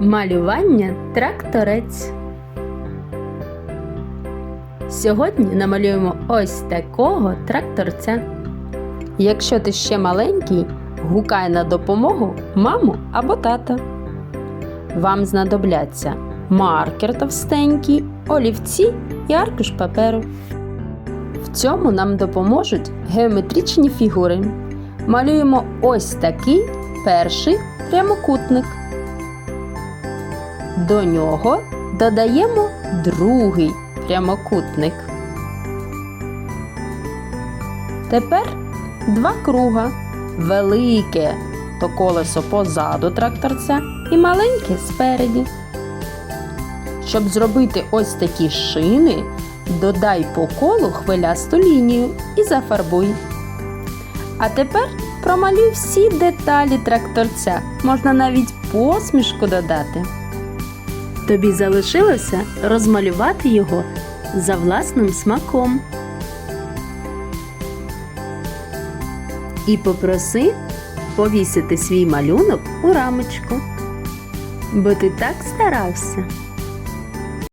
Малювання тракторець. Сьогодні намалюємо ось такого тракторця. Якщо ти ще маленький, гукай на допомогу маму або тата. Вам знадобляться маркер товстенький, олівці і аркуш паперу. В цьому нам допоможуть геометричні фігури. Малюємо ось такий перший прямокутник. До нього додаємо другий прямокутник. Тепер два круга. Велике то колесо позаду тракторця і маленьке спереді. Щоб зробити ось такі шини, додай по колу хвилясту лінію і зафарбуй. А тепер промалюй всі деталі тракторця. Можна навіть посмішку додати. Тобі залишилося розмалювати його за власним смаком. І попроси повісити свій малюнок у рамочку. Бо ти так старався.